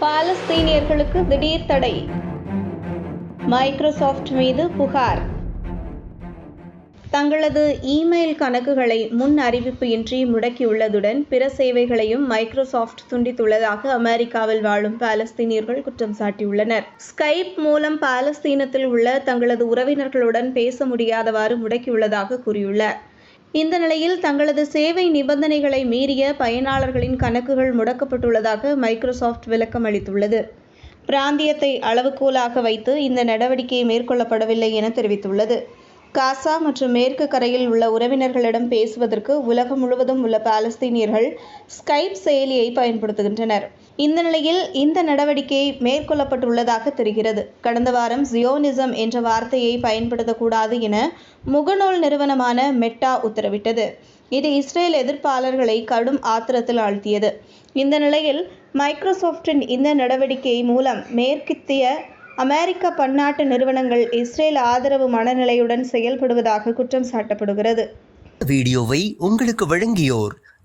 பாலஸ்தீனியர்களுக்கு திடீர் தடை. மைக்ரோசாஃப்ட் மீது புகார். தங்களது இமெயில் கணக்குகளை முன் அறிவிப்பு இன்றி முடக்கியுள்ளதுடன் பிற சேவைகளையும் மைக்ரோசாஃப்ட் துண்டித்துள்ளதாக அமெரிக்காவில் வாழும் பாலஸ்தீனியர்கள் குற்றம் சாட்டியுள்ளனர். ஸ்கைப் மூலம் பாலஸ்தீனத்தில் உள்ள தங்களது உறவினர்களுடன் பேச முடியாதவாறு முடக்கியுள்ளதாக கூறியுள்ளார். இந்த நிலையில் தங்களது சேவை நிபந்தனைகளை மீறிய பயனாளர்களின் கணக்குகள் முடக்கப்பட்டுள்ளதாக மைக்ரோசாஃப்ட் விளக்கம் அளித்துள்ளது. பிராந்தியத்தை அளவுகோலாக வைத்து இந்த நடவடிக்கை மேற்கொள்ளப்படவில்லை என தெரிவித்துள்ளது. காசா மற்றும் மேற்கு கரையில் உள்ள உறவினர்களிடம் பேசுவதற்கு உலகம் முழுவதும் உள்ள பாலஸ்தீனியர்கள் ஸ்கைப் செயலியை பயன்படுத்துகின்றனர். இந்த நிலையில் இந்த நடவடிக்கை மேற்கொள்ளப்பட்டுள்ளதாக தெரிகிறது. கடந்த வாரம் ஜியோனிசம் என்ற வார்த்தையை பயன்படுத்தக்கூடாது என முகநூல் நிறுவனமான மெட்டா உத்தரவிட்டது. இது இஸ்ரேல் எதிர்ப்பாளர்களை கடும் ஆத்திரத்தில் ஆழ்த்தியது. இந்த நிலையில் மைக்ரோசாஃப்டின் இந்த நடவடிக்கை மூலம் மேற்கத்திய அமெரிக்க பன்னாட்டு நிறுவனங்கள் இஸ்ரேல் ஆதரவு மனநிலையுடன் செயல்படுவதாக குற்றம் சாட்டப்படுகிறது. வீடியோவை உங்களுக்கு வழங்கியோர்